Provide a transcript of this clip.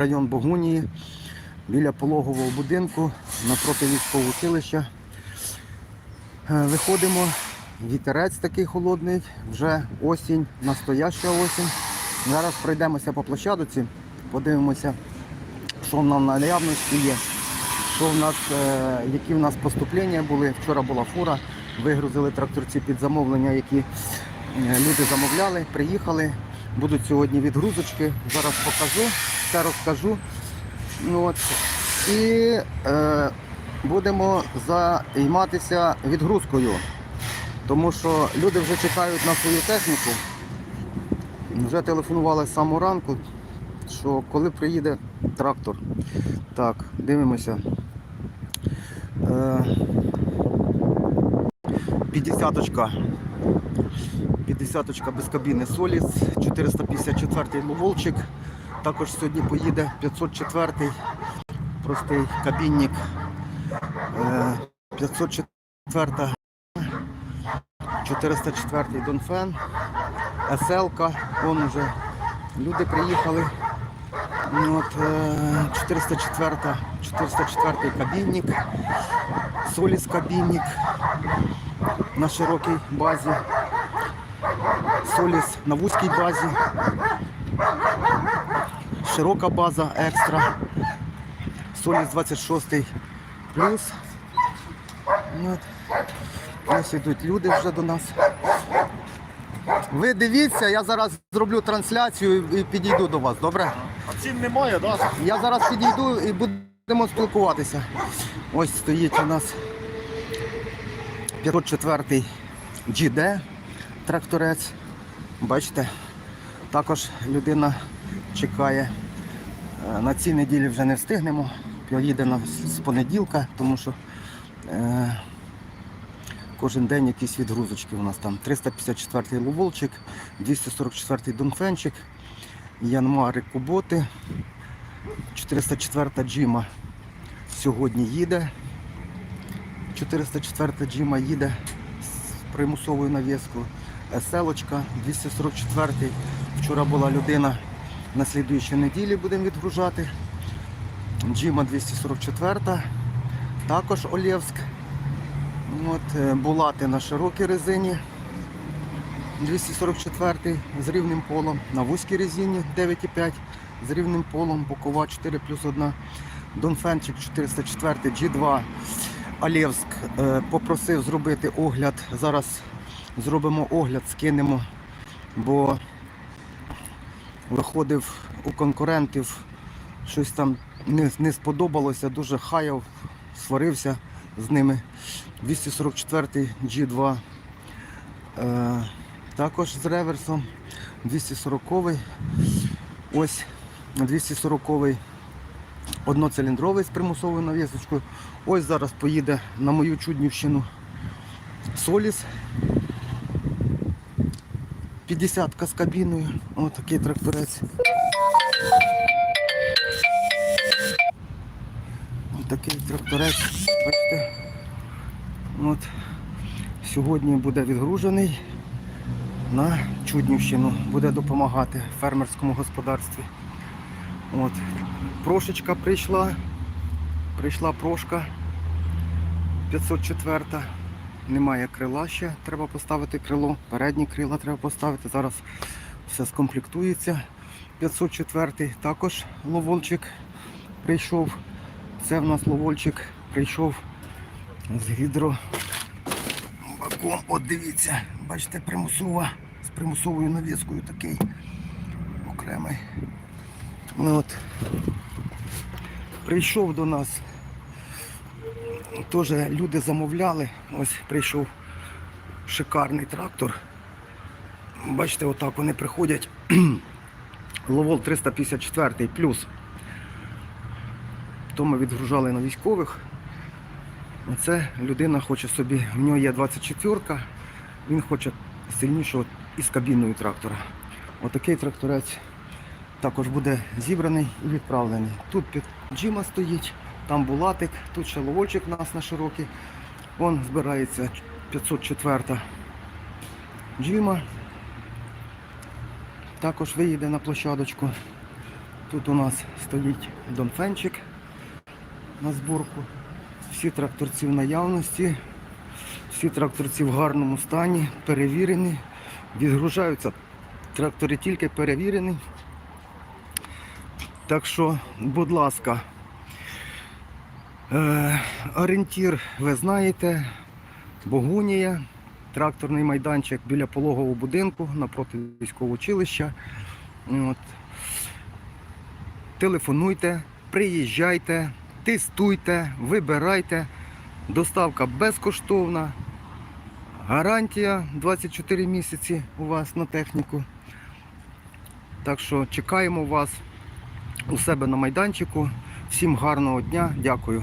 район Богунії, біля пологового будинку, напроти військового училища. Е, Виходимо, вітерець такий холодний, вже осінь, настояща осінь. Зараз пройдемося по площадці, подивимося, що в нас на наявності є, що в нас, е, які в нас поступлення були. Вчора була фура, вигрузили тракторці під замовлення, які е, люди замовляли, приїхали. Будуть сьогодні відгрузочки. Зараз покажу, все розкажу. Ну, от. І е, будемо займатися відгрузкою, тому що люди вже чекають на свою техніку. Вже телефонували з самого ранку, що коли приїде трактор. Так, дивимося. Е, 50-очка. 50-очка без кабіни Соліс, 454-й Ловолчик. Також сьогодні поїде 504-й простий кабінник. Е, 504 404 Донфен, СЛК, вон уже люди приїхали. От, е, 404 404 кабінник, Соліс кабінник на широкій базі, Соліс на вузькій базі, широка база екстра, Соліс 26 плюс. Ну, От. Ось ідуть люди вже до нас. Ви дивіться, я зараз зроблю трансляцію і підійду до вас, добре? А цін немає, так? Я зараз підійду і будемо спілкуватися. Ось стоїть у нас 504 GD тракторець. Бачите, також людина чекає. Е, На цій неділі вже не встигнемо. Поїде з понеділка, тому що е, кожен день якісь відгрузочки у нас там. 354-й Ловолчик, 244-й Донфенчик, Янмари Куботи, 404 Джима сьогодні їде. 404 Джима їде з примусовою навіскою. Еселочка 244. Вчора була людина на слідуючій неділі будемо відгружати. Джима 244. Також Олєвськ. От, е, Булати на широкій резині. 244 з рівним полом, на вузькій резині 9,5 з рівним полом, бокова 4 плюс 1. Донфенчик 404 G2 Алєвськ е, попросив зробити огляд. Зараз зробимо огляд, скинемо, бо виходив у конкурентів, щось там не, не сподобалося, дуже хаяв, сварився з ними. 244 G2 е, також з реверсом. 240 ось 240 одноциліндровий з примусовою навісочкою. Ось зараз поїде на мою чуднівщину Соліс. 50 з кабіною. Ось такий тракторець. Ось такий тракторець. Бачите. От. Сьогодні буде відгружений на Чуднівщину. Буде допомагати фермерському господарстві. От. Прошечка прийшла. Прийшла прошка 504. Немає крила ще, треба поставити крило. Передні крила треба поставити. Зараз все скомплектується. 504 також ловольчик прийшов. Це в нас ловольчик прийшов з гідро. Баком, от дивіться, бачите, примусова, з примусовою навіскою такий окремий. Ну от, прийшов до нас. Теж люди замовляли. Ось прийшов шикарний трактор. Бачите, отак вони приходять. Ловол 354 плюс. То ми відгружали на військових. Оце людина хоче собі, в нього є 24-ка, він хоче сильнішого із кабіною трактора. Отакий тракторець також буде зібраний і відправлений. Тут під джима стоїть, там булатик, тут ще ловочок у нас на широкий. Вон збирається 504 джима. Також виїде на площадочку. Тут у нас стоїть донфенчик на зборку. Всі тракторці в наявності, всі тракторці в гарному стані, перевірені. Відгружаються трактори тільки перевірені. Так що, будь ласка, е, орієнтір ви знаєте, Богунія, тракторний майданчик біля пологового будинку напроти військового училища. От. Телефонуйте, приїжджайте, тестуйте, вибирайте. Доставка безкоштовна. Гарантія 24 місяці у вас на техніку. Так що чекаємо вас у себе на майданчику. Всім гарного дня, дякую.